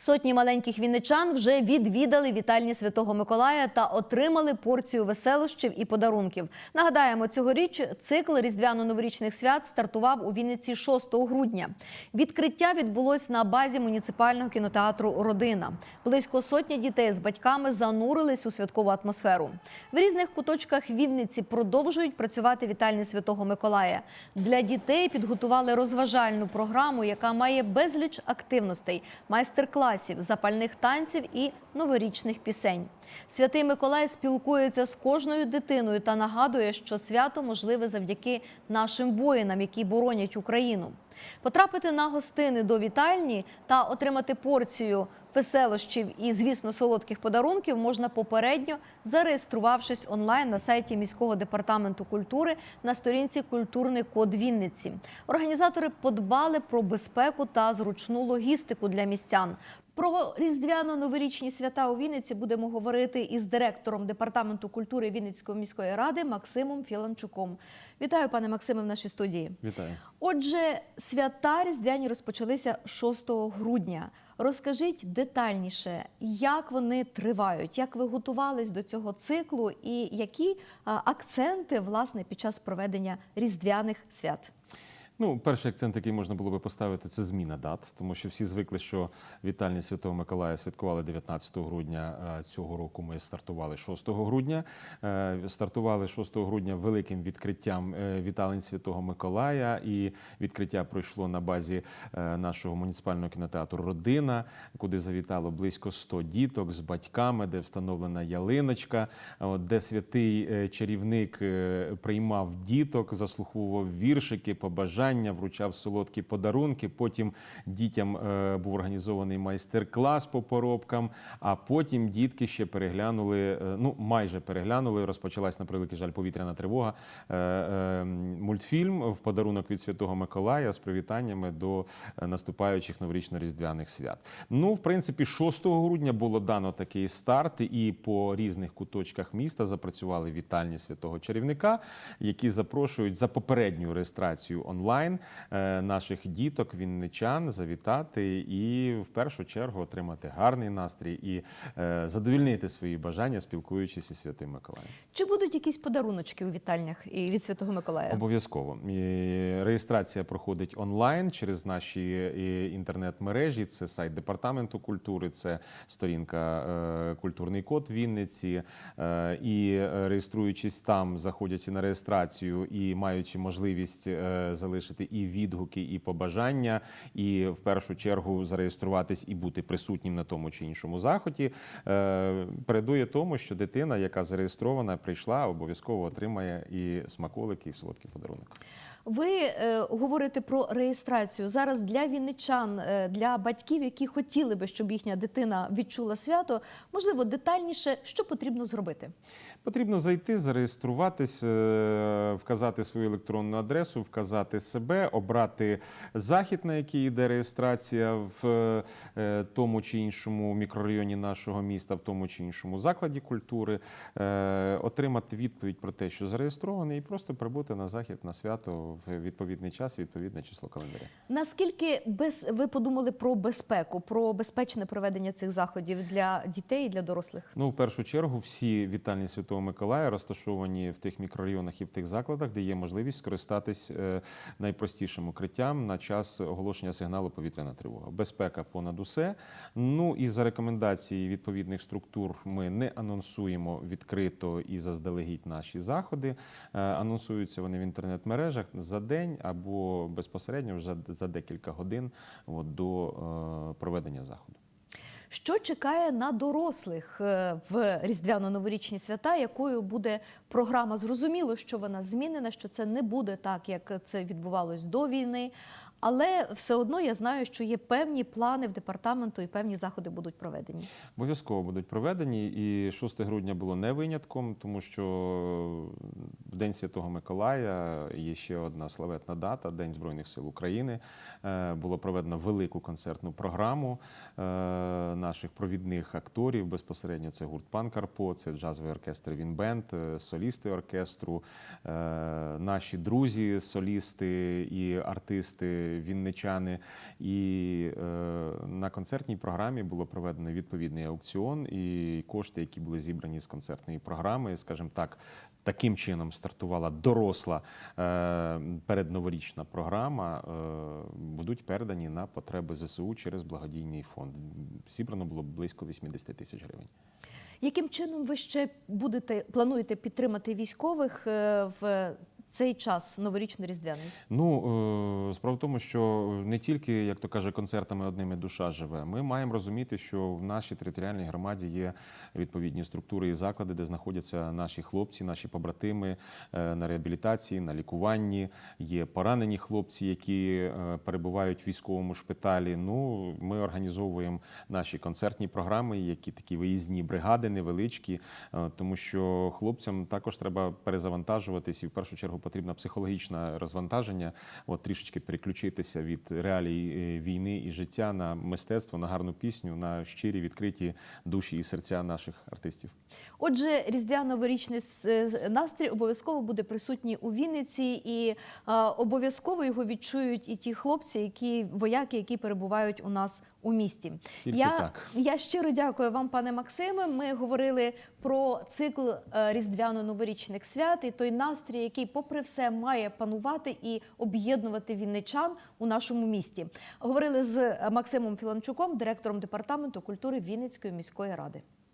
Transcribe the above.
Сотні маленьких вінничан вже відвідали вітальні Святого Миколая та отримали порцію веселощів і подарунків. Нагадаємо, цьогоріч цикл різдвяно-новорічних свят стартував у Вінниці 6 грудня. Відкриття відбулось на базі муніципального кінотеатру Родина. Близько сотні дітей з батьками занурились у святкову атмосферу. В різних куточках Вінниці продовжують працювати вітальні Святого Миколая. Для дітей підготували розважальну програму, яка має безліч активностей, майстер-класів, запальних танців і новорічних пісень. Святий Миколай спілкується з кожною дитиною та нагадує, що свято можливе завдяки нашим воїнам, які боронять Україну. Потрапити на гостини до вітальні та отримати порцію веселощів і, звісно, солодких подарунків можна попередньо зареєструвавшись онлайн на сайті міського департаменту культури на сторінці Культурний код Вінниці. Організатори подбали про безпеку та зручну логістику для містян. Про різдвяно-новорічні свята у Вінниці будемо говорити із директором департаменту культури Вінницької міської ради Максимом Філанчуком. Вітаю, пане Максиме, в нашій студії. Вітаю. Отже, свята різдвяні розпочалися 6 грудня. Розкажіть детальніше, як вони тривають, як ви готувались до цього циклу, і які акценти власне під час проведення різдвяних свят. Ну, перший акцент, який можна було би поставити, це зміна дат, тому що всі звикли, що вітальні Святого Миколая святкували 19 грудня. Цього року ми стартували 6 грудня. Е, Стартували 6 грудня великим відкриттям е, віталень Святого Миколая, і відкриття пройшло на базі е, нашого муніципального кінотеатру Родина, куди завітало близько 100 діток з батьками, де встановлена ялиночка, де святий е, чарівник е, приймав діток, заслуховував віршики, побажання, вручав солодкі подарунки. Потім дітям е, був організований майстер-клас по поробкам. А потім дітки ще переглянули, е, ну майже переглянули. Розпочалась на превеликий жаль повітряна тривога. е, е, Мультфільм в подарунок від Святого Миколая з привітаннями до наступаючих новорічно-різдвяних свят. Ну, в принципі, 6 грудня було дано такий старт, і по різних куточках міста запрацювали вітальні святого чарівника, які запрошують за попередню реєстрацію онлайн е, наших діток, вінничан завітати і в першу чергу отримати гарний настрій і е, задовільнити свої бажання, спілкуючись із святим Миколаєм. Чи будуть якісь подаруночки у вітальнях і від Святого Миколая? Обов'язково реєстрація проходить онлайн через наші е, інтернет-мережі. Це сайт департаменту культури, це сторінка е, Культурний код Вінниці. Е, І е, реєструючись там, заходячи на реєстрацію і маючи можливість е, залишити і відгуки, і побажання, і в першу чергу зареєструватись і бути присутнім на тому чи іншому заході, е, передує тому, що дитина, яка зареєстрована, прийшла, обов'язково отримає і смаколики, і солодкий подарунок. Ви е, говорите про реєстрацію зараз для вінничан, е, для батьків, які хотіли би, щоб їхня дитина відчула свято. Можливо, детальніше, що потрібно зробити. Потрібно зайти, зареєструватись, е, вказати свою електронну адресу, вказати себе, обрати захід, на який йде реєстрація в е, тому чи іншому мікрорайоні нашого міста, в тому чи іншому закладі культури, отримати відповідь про те, що зареєстрований, і просто прибути на захід на свято в відповідний час, відповідне число календаря. Наскільки без ви подумали про безпеку, про безпечне проведення цих заходів для дітей і для дорослих? Ну, в першу чергу, всі вітальні Святого Миколая розташовані в тих мікрорайонах і в тих закладах, де є можливість скористатись е, найпростішим укриттям на час оголошення сигналу повітряна тривога. Безпека понад усе. Ну і за рекомендації відповідних структур ми не анонсуємо відкрито і заздалегідь наші заходи. Е, Анонсуються вони в інтернет-мережах за день або безпосередньо вже за декілька годин от, до е, проведення заходу. Що чекає на дорослих е, в різдвяно-новорічні свята? Якою буде програма? Зрозуміло, що вона змінена, що це не буде так, як це відбувалось до війни. Але все одно я знаю, що є певні плани в департаменту і певні заходи будуть проведені. Обов'язково будуть проведені, і 6 грудня було не винятком, тому що в День Святого Миколая є ще одна славетна дата День Збройних сил України. Е, Було проведено велику концертну програму е, наших провідних акторів. Безпосередньо це гурт Пан Карпо, це джазовий оркестр Вінбенд, е, солісти оркестру, наші друзі, солісти і артисти вінничани. І е, на концертній програмі було проведено відповідний аукціон, і кошти, які були зібрані з концертної програми, скажімо так, таким чином стартувала доросла е, передноворічна програма, е, будуть передані на потреби ЗСУ через благодійний фонд. Зібрано було близько 80 тисяч гривень. Яким чином ви ще будете плануєте підтримати військових в цей час новорічно-різдвяний? Ну е, справа в тому, що не тільки, як то каже, концертами одними душа живе. Ми маємо розуміти, що в нашій територіальній громаді є відповідні структури і заклади, де знаходяться наші хлопці, наші побратими е, на реабілітації, на лікуванні. Є поранені хлопці, які е, перебувають в військовому шпиталі. Ну, ми організовуємо наші концертні програми, які такі виїзні бригади невеличкі, тому що хлопцям також треба перезавантажуватись, і в першу чергу потрібно психологічне розвантаження, от трішечки переключитися від реалій е, війни і життя на мистецтво, на гарну пісню, на щирі відкриті душі і серця наших артистів. Отже, різдвяно-новорічний е, настрій обов'язково буде присутній у Вінниці, і е, обов'язково його відчують і ті хлопці, які вояки, які перебувають у нас у місті. Тільки я, так. я щиро дякую вам, пане Максиме. Ми говорили про цикл е, різдвяно-новорічних свят і той настрій, який, попри все, має панувати і об'єднувати вінничан у нашому місті. Говорили з Максимом Філанчуком, директором департаменту культури Вінницької міської ради.